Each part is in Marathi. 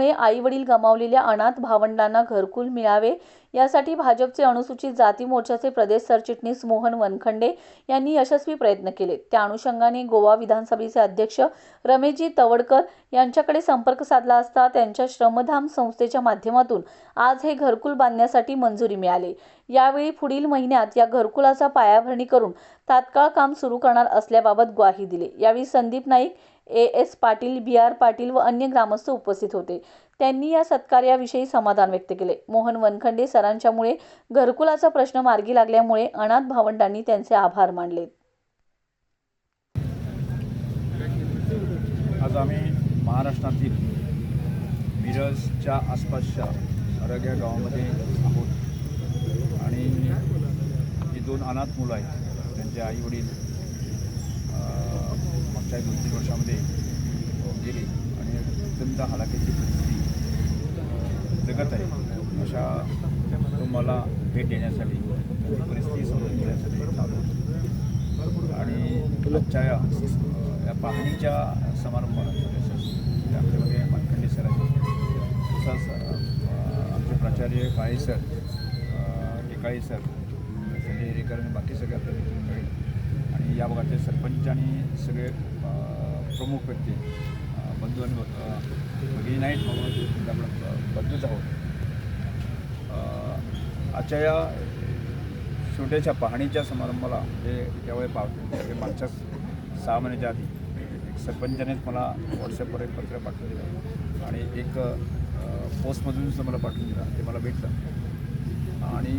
संदीपनाईकमुळे आई वडील गमावलेल्या अनाथ भावंडांना घरकुल मिळावे. यासाठी भाजपचे अनुसूचित जाती मोर्चाचे प्रदेश सरचिटणीस मोहन वनखंडे यांनी यशस्वी प्रयत्न केले. त्या अनुषंगाने गोवा विधानसभेचे अध्यक्ष रमेशजी तवडकर यांच्याकडे संपर्क साधला असता त्यांच्या श्रमधाम संस्थेच्या माध्यमातून आज हे घरकुल बांधण्यासाठी मंजुरी मिळाली. यावेळी पुढील महिन्यात या घरकुलाचा पायाभरणी करून तात्काळ काम सुरू करणार असल्याबाबत ग्वाही दिली. यावेळी Sandeep Naik A S Patil B R Patil व अन्य ग्रामस्थ उपस्थित होते. त्यांनी या सत्कार्याविषयी समाधान व्यक्त केले. मोहन वनखंडे सरांच्यामुळे घरकुलाचा प्रश्न मार्गी लागल्यामुळे अनाथ भावंडांनी त्यांचे आभार मानले. आज आम्ही महाराष्ट्रातील मिरजच्या आसपासच्या अरग्या गावामध्ये आहोत. आणि ही दोन अनाथ मुलं आहेत. त्यांचे आईवडील मागच्या दोन तीन वर्षामध्ये गेली. आणि अत्यंत हलाखीची परिस्थिती जगत आहे. अशा कुटुंबाला भेट देण्यासाठी परिस्थिती समजून घेण्यासाठी चालू होतो. आणि आजच्या या पाहणीच्या समारंभाला आमच्यामध्ये मानखंडे सर आहेत. तसंच आमचे प्राचार्य काळे सर अ, टेकाळे सर संजय हिरेकर आणि बाकी सगळे आपल्या मित्रमंडळी आणि या भागातले सरपंच आणि सगळे प्रमुख व्यक्ती बंधू आणि भगिनी नाहीत म्हणून आपण बंधूच आहोत. आजच्या या छोट्याशा पाहणीच्या समारंभाला म्हणजे त्यावेळी पाव त्यावेळी मागच्या सहा महिन्याच्या आधी एक सरपंचानेच मला व्हॉट्सअपवर एक पत्र पाठवून दिलं आणि एक पोस्टमधून सुद्धा मला पाठवून दिलं ते मला भेटलं. आणि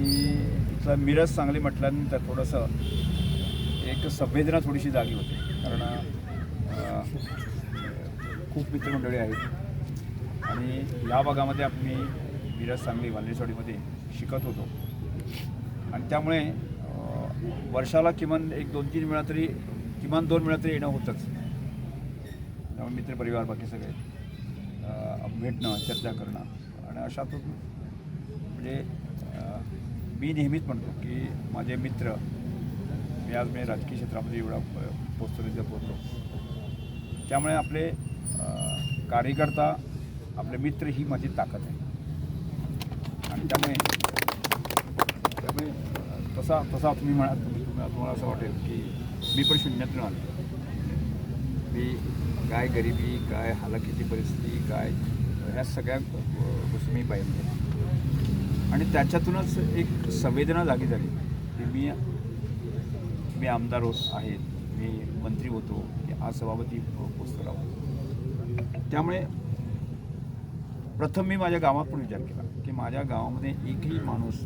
इथलं मिरज चांगली म्हटल्यानंतर थोडंसं एक संवेदना थोडीशी जागी होती कारण खूप मित्रमंडळी आहेत. आणि या भागामध्ये आम्ही मिरज सांगली वाल्हेवाडीमध्ये शिकत होतो. आणि त्यामुळे वर्षाला किमान एक दोन तीन वेळा तरी किमान दोन वेळा तरी येणं होतंच. त्यामुळे मित्रपरिवार बाकी सगळे भेटणं चर्चा करणं आणि अशातून म्हणजे मी नेहमीच म्हणतो की माझे मित्र मी आज मी राजकीय क्षेत्रामध्ये एवढा प- पोचतो तिथे पोचलो त्यामुळे आपले कार्यकर्ता आपले मित्र ही माझी ताकद आहे. आणि त्यामुळे त्यामुळे तसा तसा तुम्ही म्हणा तुम्ही तुम्हाला तुम्हाला असं वाटेल की मी पण शून्यातून आलो. मी काय गरिबी काय हालाकीची परिस्थिती काय ह्या सगळ्या गोष्टी मी पाहिजे आणि त्याच्यातूनच एक संवेदना जागी झाली की मी मी आमदार होत आहेत मी मंत्री होतो. आज सभापती पोचतो त्यामुळे प्रथम मी माझ्या गावात पण विचार केला की माझ्या गावामध्ये एकही माणूस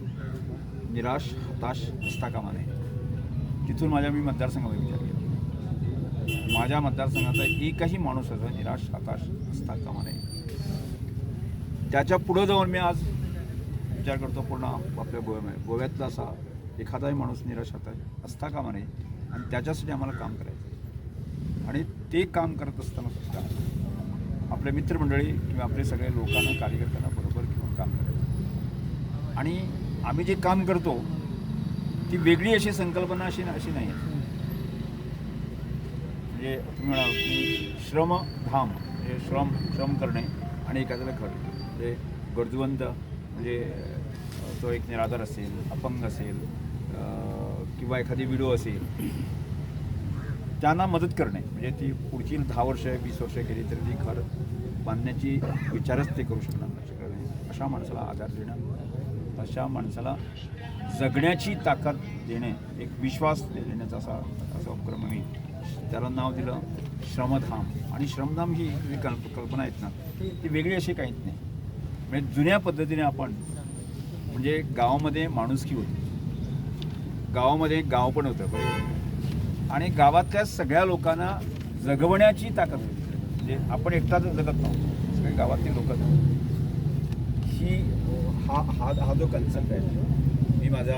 निराश हताश असता कामा नये. तिथून माझ्या मी मतदारसंघामध्ये विचार केला. माझ्या मतदारसंघाचा एकही माणूस असा निराश हताश असता कामा नये. त्याच्या पुढं जाऊन मी आज विचार करतो पूर्ण आपल्या गोव्यामध्ये. गोव्यातला असा एखादाही माणूस निराश हताश असता कामा नये आणि त्याच्यासाठी आम्हाला काम करायचं आणि ते काम करत असताना सुद्धा आपले मित्रमंडळी किंवा आपले सगळे लोकांना कार्यकर्त्यांना बरोबर घेऊन काम करायचं आणि आम्ही जे काम करतो ती वेगळी अशी संकल्पना अशी अशी नाही. आहे म्हणजे तुम्ही म्हणाल की श्रमधाम म्हणजे श्रम श्रम करणे आणि एखाद्याला घर. म्हणजे गरजवंत म्हणजे तो एक निराधार असेल अपंग असेल किंवा एखादी विडो असेल त्यांना मदत करणे म्हणजे ती पुढची दहा वर्ष वीस वर्ष गेली तरी ती घर बांधण्याची विचारच ते करू शकणार नाही शकत अशा माणसाला आधार देणं अशा माणसाला जगण्याची ताकद देणे एक विश्वास देण्याचा असा असा उपक्रम मी त्याला नाव दिलं श्रमधाम. आणि श्रमधाम ही जी कल्प कल्पना आहेत ना ती वेगळी अशी काहीच नाही. म्हणजे जुन्या पद्धतीने आपण म्हणजे गावामध्ये माणुसकी होती. गावामध्ये गाव पण होतं आणि गावातल्या सगळ्या लोकांना जगवण्याची ताकद म्हणजे आपण एकटाच जगत नव्हतो. सगळे गावातील लोक ही हा हा हा जो कन्सेप्ट आहे मी माझा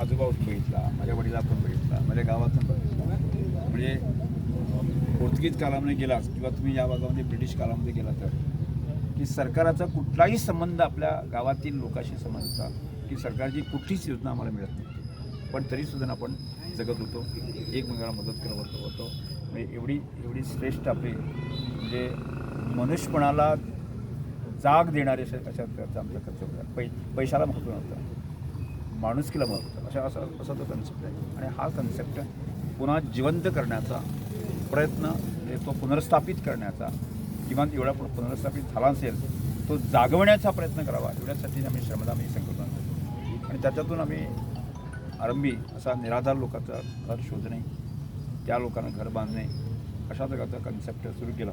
आजोबा बघितला माझ्या वडिलातून बघितला माझ्या गावातून बघितला. म्हणजे पोर्तुगीज कालामध्ये गेलास किंवा तुम्ही या भागामध्ये ब्रिटिश कालामध्ये गेला तर की सरकाराचा कुठलाही संबंध आपल्या गावातील लोकांशी समजता की सरकारची कुठलीच योजना आम्हाला मिळत नाही पण तरीसुद्धा आपण जगत होतो. एकमेकाला मदत करत होतो. होतो म्हणजे एवढी एवढी श्रेष्ठ आपली म्हणजे मनुष्यपणाला जाग देणारे असे अशा प्रकारचं आमचं कन्सेप्ट पै पैशाला महत्त्व नव्हतं. माणुसकीला महत्त्व होतं. अशा असा असा तो कन्सेप्ट आहे. आणि हा कन्सेप्ट पुन्हा जिवंत करण्याचा प्रयत्न म्हणजे तो पुनर्स्थापित करण्याचा किमान एवढा पुनर्स्थापित झाला असेल तो जागवण्याचा प्रयत्न करावा. एवढ्यासाठी आम्ही श्रमदान ही संकल्पना आणि त्याच्यातून आम्ही आरंभी असा निराधार लोकांचा घर शोधणे त्या लोकांना घर बांधणे अशा प्रकारचा कन्सेप्ट सुरू केला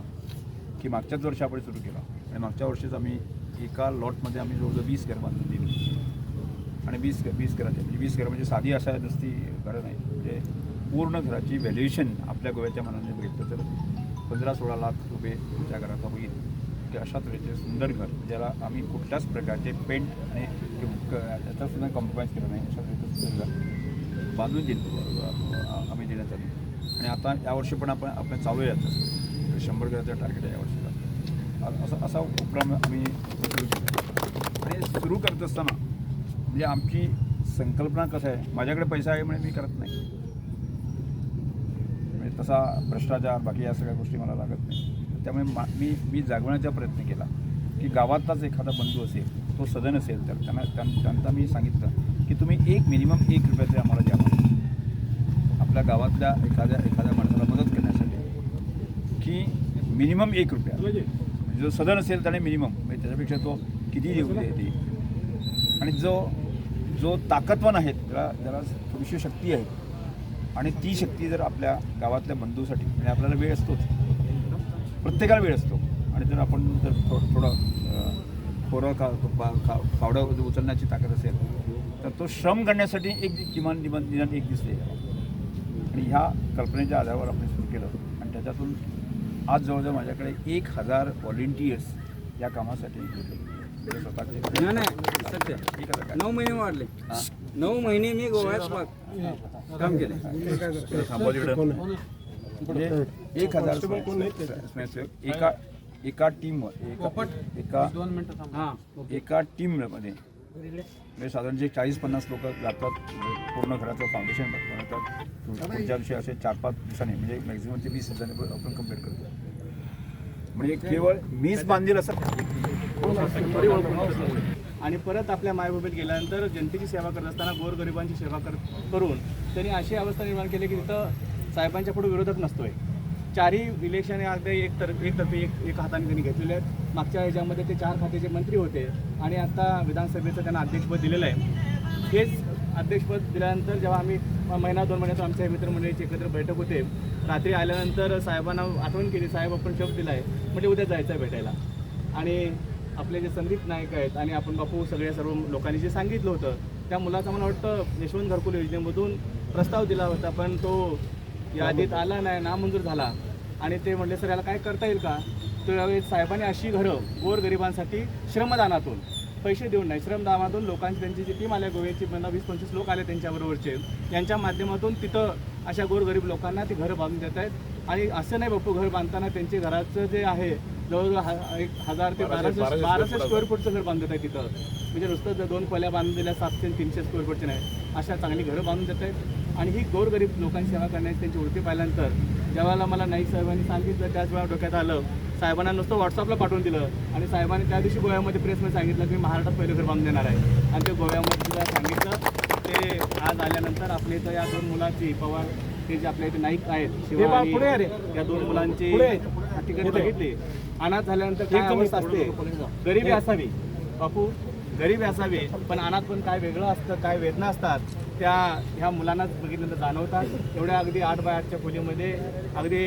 की मागच्याच वर्षी आपण सुरू केला. आणि मागच्या वर्षीच आम्ही एका लॉटमध्ये आम्ही जवळजवळ वीस घर बांधून दिली. आणि वीस वीस घराचे म्हणजे वीस घरं म्हणजे साधी अशा नुसती घरं नाही म्हणजे पूर्ण घराची व्हॅल्युएशन आपल्या गोव्याच्या मनाने बघितलं तर पंधरा सोळा लाख रुपये त्या घराचा होईल ते अशा तऱ्हेचे सुंदर घर ज्याला आम्ही कुठल्याच प्रकारचे पेंट आणि याचासुद्धा कॉम्प्रोमाइज केलं नाही. अशा तऱ्हेचं सुंदर घर बांधून दिलं. आम्ही देण्यात आली. आणि आता यावर्षी पण आपण आपण चालू आहे आता शंभर घराचं टार्गेट आहे यावर्षीला असा असा उपक्रम आम्ही सुरू केला. आणि सुरू करत असताना म्हणजे आमची संकल्पना कसं आहे? माझ्याकडे पैसा आहे म्हणजे मी करत नाही. म्हणजे तसा भ्रष्टाचार बाकी या सगळ्या गोष्टी मला लागत नाही. त्यामुळे मा मी मी जागवण्याचा प्रयत्न केला की गावातलाच एखादा बंधू असेल तो सदन असेल तर त्यांना त्यां- त्यांना मी सांगितलं की तुम्ही एक मिनिमम एक रुपया तरी आम्हाला द्या आपल्या गावातल्या एखाद्या एखाद्या माणसाला मदत करण्यासाठी की मिनिमम एक रुपया. म्हणजे जो सदन असेल त्याने मिनिमम म्हणजे त्याच्यापेक्षा तो किती देऊ दे ते. आणि जो जो ताकदवान आहे त्याला जरा थोडीशी शक्ती आहे आणि ती शक्ती जर आपल्या गावातल्या बंधूसाठी म्हणजे आपल्याला वेळ असतोच प्रत्येकाला वेळ असतो. आणि जर आपण जर थो थोडं अं, खोरं का खा फावडं उचलण्याची ताकद असेल तर तो श्रम करण्यासाठी एक किमान निमान निदान एक दिवस द्यायला आणि ह्या कल्पनेच्या आधारावर आपण सुरू केलं. आणि त्याच्यातून आज जवळजवळ माझ्याकडे एक हजार व्हॉलेंटियर्स या कामासाठी स्वतःचे नाही सत्य? नऊ महिने वाढले. हा. नऊ महिने मी गोव्यात काम केले. थांबवा तिकडं. म्हणजे एक हजार स्वयंसेवक एका एका टीमवर एका एका हा एका टीममध्ये म्हणजे साधारण जे चाळीस पन्नास लोक जातात पूर्ण घराचं फाउंडेशन बनवतात पुढच्या दिवशी असे चार पाच दिवसांनी म्हणजे मॅक्झिमम ते वीस दिवसांनी आपण कंप्लीट करतो म्हणजे केवळ मीच बांधील असं आणि परत आपल्या मायभूमीत गेल्यानंतर जनतेची सेवा करत असताना गोरगरिबांची सेवा कर करून त्यांनी अशी अवस्था निर्माण केली की तिथं साहेबांच्या पुढे विरोधक नसतोय. चारही इलेक्शन हे अगदी एक तर एकतर्फी एक एक हाताने त्यांनी घेतलेले आहेत. मागच्या ह्याच्यामध्ये ते चार खात्याचे मंत्री होते आणि आता विधानसभेचं त्यांना अध्यक्षपद दिलेलं आहे. हेच अध्यक्षपद दिल्यानंतर जेव्हा आम्ही महिना दोन महिन्यात आमच्या मित्रमंडळीची एकत्र बैठक होते रात्री आल्यानंतर साहेबांना आठवण केली साहेब आपण शब्द दिला आहे म्हणजे उद्या जायचं आहे भेटायला. आणि आपले जे संदीप नाईक आहेत आणि आपण बापू सगळ्या सर्व लोकांनी जे सांगितलं होतं त्या मुलाचा मला वाटतं यशवंत घरकुल योजनेमधून प्रस्ताव दिला होता पण तो यादीत आला नाही नामंजूर झाला. आणि ते म्हणले सर याला काय करता येईल का? तर साहेबांनी अशी घरं गोरगरिबांसाठी श्रमदानातून पैसे देऊन नाही श्रमदानातून लोकांची त्यांची जी टीम आल्या गोव्याची बंदा वीस पंचवीस लोक आले त्यांच्याबरोबरचे. यांच्या माध्यमातून तिथं अशा गोरगरीब लोकांना ती घरं बांधून देत आहेत. आणि असं नाही बापू घर बांधताना त्यांचे घराचं जे आहे जवळजवळ एक हजार ते बाराशे बाराशे स्क्वेअर फूटचं घर बांधत आहे तिथं. म्हणजे नुसतं जर दोन खोल्या बांधून दिल्या सातशे तीनशे स्क्वेअर फूटचे नाही अशा चांगली घरं बांधून देत आहेत. आणि ही गोरगरीब लोकांची सेवा करण्याची त्यांची वृत्ती पाहिल्यानंतर ज्यावेळेला मला नाईक साहेबांनी सांगितलं त्याच वेळा डोक्यात आलं. साहेबांना नुसतं व्हॉट्सअपला पाठवून दिलं आणि साहेबांनी त्या दिवशी गोव्यामध्ये प्रेसमध्ये सांगितलं की मी महाराष्ट्रात पहिलं घर बांधून देणार आहे. आणि ते गोव्यामध्ये सुद्धा सांगितलं. ते आज आल्यानंतर आपल्या इथं या दोन मुलाची पवार ते जे आपल्या इथे नाईक आहेत या दोन मुलांची तिकडे बघितली. अनाथ झाल्यानंतर काय अवस्था असते? गरिबी असावी. बापू गरीब असावी पण अनाथ पण काय वेगळं असतं काय वेदना असतात त्या ह्या मुलांनाच बघितल्यानंतर जाणवतात. एवढ्या अगदी आठ बाय आठच्या खोलीमध्ये अगदी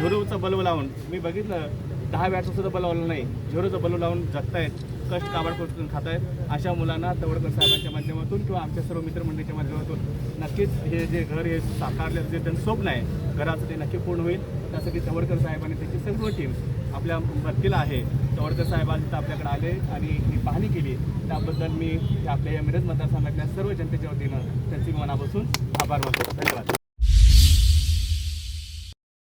झुरूचं बल्ब लावून मी बघितलं दहा वॅटचं सुद्धा बल्ब लावला नाही. झिरोचं बल्ब लावून जगतायत कष्ट काबाड करून खात आहेत अशा मुलांना तवडकर साहेबांच्या माध्यमातून किंवा आमच्या सर्व मित्रमंडळीच्या माध्यमातून नक्कीच हे जे घर हे साकारलं जे त्यांचं स्वप्न आहे घराचं ते नक्की पूर्ण होईल. त्यासाठी तवडकर साहेबांनी त्यांची सर्व टीम आपल्या भरतीला आहे. तवडकर साहेब आज आपल्याकडे आले आणि ही पाहणी केली. त्याबद्दल मी आपल्या या मिरज मतदारसंघातल्या सर्व जनतेच्या वतीनं त्यांचे मी मनापासून आभार मानतो. धन्यवाद.